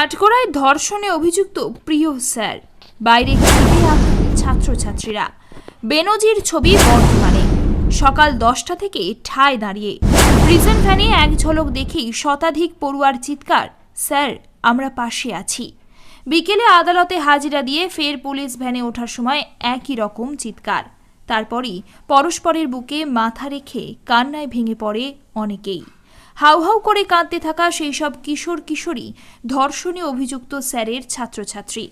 কাঠগড়ায় ধর্ষণে অভিযুক্ত প্রিয় স্যার। বাইরে ছাত্রছাত্রীরা। বেনজির ছবি বর্ধমানে। সকাল দশটা থেকে ঠায় দাঁড়িয়ে। প্রিজন ভ্যানে এক ঝলক দেখেই শতাধিক পড়ুয়ার চিৎকার, স্যার, আমরা পাশে আছি। বিকেলে আদালতে হাজিরা দিয়ে ফের পুলিশ ভ্যানে ওঠার সময় একই রকম চিৎকার। তারপরই পরস্পরের বুকে মাথা রেখে কান্নায় ভেঙে পড়ে অনেকেই। হাউ হাউ করে কাঁদতে থাকা সেই সব কিশোর কিশোরী ধর্ষণে অভিযুক্ত স্যারের ছাত্রছাত্রী।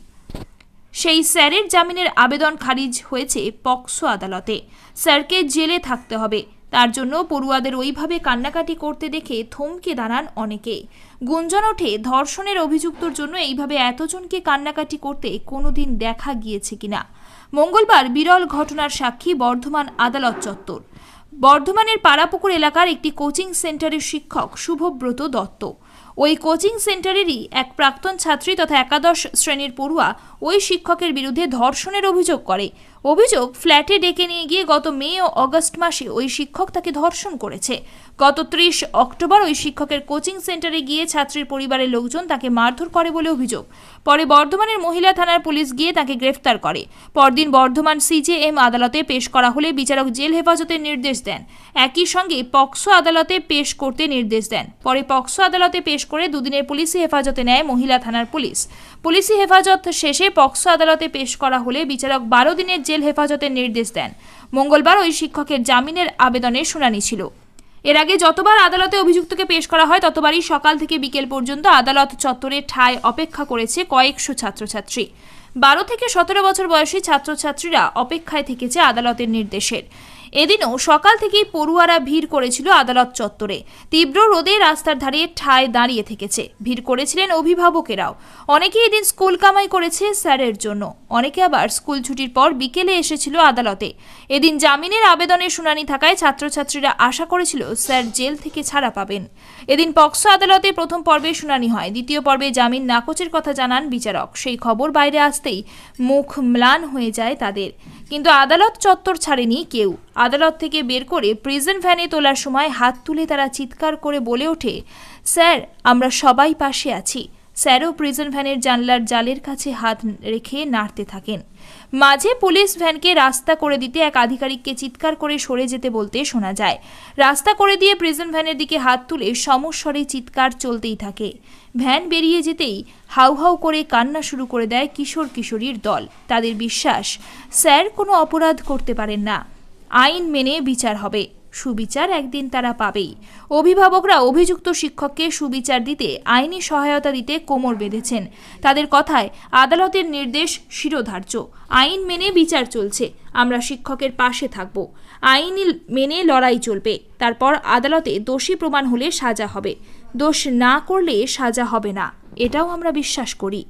সেই স্যারের জামিনের আবেদন খারিজ হয়েছে পক্সো আদালতে। স্যারকে জেলে থাকতে হবে। তার জন্য পড়ুয়াদের ওইভাবে কান্নাকাটি করতে দেখে থমকে দাঁড়ান অনেকে। গুঞ্জন ওঠে, ধর্ষণের অভিযুক্তর জন্য এইভাবে এতজনকে কান্নাকাটি করতে কোনোদিন দেখা গিয়েছে কিনা? মঙ্গলবার বিরল ঘটনার সাক্ষী বর্ধমান আদালত চত্বর। বর্ধমানের পাড়াপুকুর এলাকার একটি কোচিং সেন্টারের শিক্ষক শুভব্রত দত্ত। ওই কোচিং সেন্টারেরই এক প্রাক্তন ছাত্রী তথা একাদশ শ্রেণির পড়ুয়া ওই শিক্ষকের বিরুদ্ধে ধর্ষণের অভিযোগ করে। অভিযোগ, ফ্ল্যাটে ডেকে নিয়ে গিয়ে গত মে ও অগস্ট মাসে ওই শিক্ষক তাকে ধর্ষণ করেছে। গত ত্রিশ অক্টোবর ওই শিক্ষকের কোচিং সেন্টারে গিয়ে ছাত্রীর পরিবারের লোকজন তাকে মারধর করে বলে অভিযোগ। পরে বর্ধমানের মহিলা থানার পুলিশ গিয়ে তাকে গ্রেফতার করে। পরদিন বর্ধমান সিজেএম আদালতে পেশ করা হলে বিচারক জেল হেফাজতের নির্দেশ দেন। একই সঙ্গে পক্সো আদালতে পেশ করতে নির্দেশ দেন। পরে পক্সো আদালতে পেশ করে দুদিনের পুলিশি হেফাজতে নেয় মহিলা থানার পুলিশ। পুলিশি হেফাজত শেষে পক্সো আদালতে পেশ করা হলে বিচারক বারো দিনের জেল হেফাজতের নির্দেশ দেন। মঙ্গলবার ওই শিক্ষকের জামিনের আবেদনের শুনানি ছিল। এর আগে যতবার আদালতে অভিযুক্তকে পেশ করা হয়, ততবারই সকাল থেকে বিকেল পর্যন্ত আদালত চত্বরে ঠায় অপেক্ষা করেছে কয়েকশো ছাত্রছাত্রী। বারো থেকে সতেরো বছর বয়সী ছাত্রছাত্রীরা অপেক্ষায় থেকেছে আদালতের নির্দেশের। এদিনও সকাল থেকেই পড়ুয়ারা ভিড় করেছিল আদালত চত্বরে। তীব্র রোদে রাস্তার ধারে ঠায় দাঁড়িয়ে থেকেছে। ভিড় করেছিলেন অভিভাবকেরাও। অনেকে এদিন স্কুল কামাই করেছে স্যারের জন্য। অনেকে আবার স্কুল ছুটির পর বিকেলে এসেছিল আদালতে। এদিন জামিনের আবেদনের শুনানি থাকায় ছাত্রছাত্রীরা আশা করেছিল স্যার জেল থেকে ছাড়া পাবেন। এদিন পক্সো আদালতে প্রথম পর্বে শুনানি হয়। দ্বিতীয় পর্বে জামিন নাকচের কথা জানান বিচারক। সেই খবর বাইরে আসতেই মুখ ম্লান হয়ে যায় তাদের। কিন্তু আদালত চত্বর ছাড়েনি কেউ। আদালত থেকে বের করে প্রিজন ভ্যানে তোলার সময় হাত তুলে তারা চিৎকার করে বলে ওঠে, স্যার, আমরা সবাই পাশে আছি। স্যারও প্রিজন ভ্যানের জানলার জালের কাছে হাত রেখে নাড়তে থাকেন। মাঝে পুলিশ ভ্যানকে রাস্তা করে দিতে এক আধিকারিককে চিৎকার করে সরে যেতে বলতে শোনা যায়। রাস্তা করে দিয়ে প্রিজন ভ্যানের দিকে হাত তুলে সমস্বরে চিৎকার চলতেই থাকে। ভ্যান বেরিয়ে যেতেই হাউ হাউ করে কান্না শুরু করে দেয় কিশোর কিশোরীর দল। তাদের বিশ্বাস, স্যার কোনো অপরাধ করতে পারেন না। আইন মেনে বিচার হবে। সুবিচার একদিন তারা পাবেই। অভিভাবকরা অভিযুক্ত শিক্ষককে সুবিচার দিতে, আইনি সহায়তা দিতে কোমর বেঁধেছেন। তাদের কথায় আদালতের নির্দেশ শিরোধার্য। আইন মেনে বিচার চলছে। আমরা শিক্ষকের পাশে থাকব। আইন মেনে লড়াই চলবে। তারপর আদালতে দোষী প্রমাণ হলে সাজা হবে। দোষ না করলে সাজা হবে না। এটাও আমরা বিশ্বাস করি।